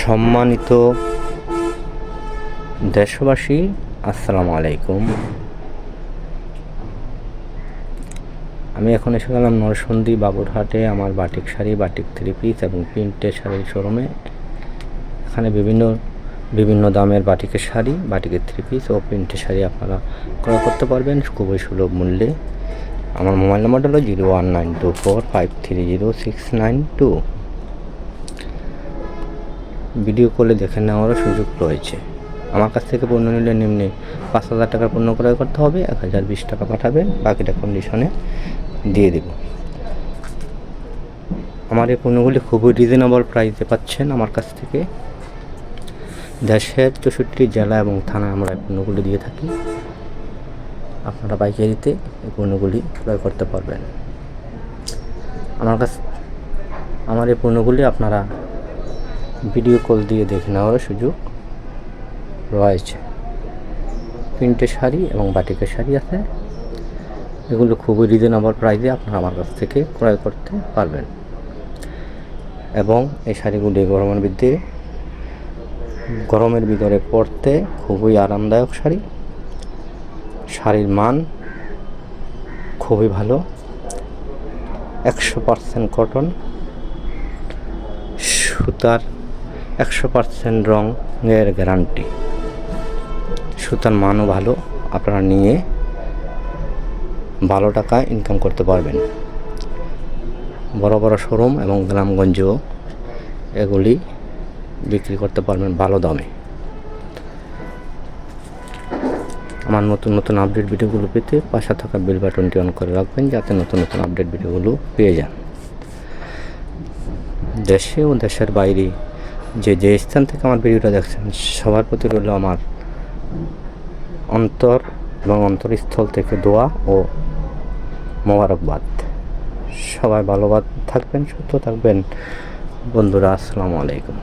সম্মানিত দেশবাসী, আসসালামু আলাইকুম। আমি এখন এসে গেলাম নরসন্দী বাবুরহাটে, আমার batik sari, batik three piece এবং প্রিন্টের শাড়ির শোরুমে। এখানে বিভিন্ন বিভিন্ন দামের বাটিকের শাড়ি, বাটিকের থ্রি পিস ও প্রিন্টের শাড়ি আপনারা ক্রয় করতে পারবেন খুবই সুলভ মূল্যে। আমার মোবাইল নাম্বারটা হলো zero one nine two four five three zero six nine two. Video কলে দেখে নেওয়ারও সুযোগ রয়েছে। আমার কাছ থেকে পণ্য নিলে নিম্নে পাঁচ হাজার টাকার পণ্য ক্রয় করতে হবে, এক হাজার বিশ টাকা পাঠাবেন, বাকিটা কন্ডিশনে দিয়ে দেব। আমার এই পণ্যগুলি খুবই রিজনেবল প্রাইসে পাচ্ছেন আমার কাছ থেকে। দেশের চৌষট্টি জেলা এবং থানায় আমরা এই পণ্যগুলি দিয়ে থাকি। আপনারা পাইকারিতে এই পণ্যগুলি ক্রয় করতে পারবেন। আমার কাছ আমার এই পণ্যগুলি আপনারা ভিডিও কল দিয়ে দেখে নেওয়ার সুযোগ রয়েছে। প্রিন্টের শাড়ি এবং বাটিকের শাড়ি আছে। এগুলো খুবই রিজনেবল প্রাইসে আপনারা আমার কাছ থেকে ক্রয় করতে পারবেন। এবং এই শাড়িগুলি গরমের ভিতরে গরমের ভিতরে পরতে খুবই আরামদায়ক শাড়ি। শাড়ির মান খুবই ভালো। একশো পারসেন্ট কটন সুতার একশো পারসেন্ট রঙের গ্যারান্টি। সুতার মানও ভালো, আপনারা নিয়ে ভালো টাকা ইনকাম করতে পারবেন। বড় বড় শোরুম এবং গ্রামগঞ্জেও এগুলি বিক্রি করতে পারবেন ভালো দামে। আমার নতুন নতুন আপডেট ভিডিওগুলো পেতে পাশে থাকা বেল বাটনটি অন করে রাখবেন যাতে নতুন নতুন আপডেট ভিডিওগুলো পেয়ে যান। দেশে ও দেশের বাইরে যে যে স্থান থেকে আমার ভিডিওটা দেখছেন, সবার প্রতি রইল আমার অন্তর এবং অন্তরস্থল থেকে দোয়া ও মোবারকবাদ। সবাই ভালোবাদ থাকবেন, সুস্থ থাকবেন। বন্ধুরা, আসসালামু আলাইকুম।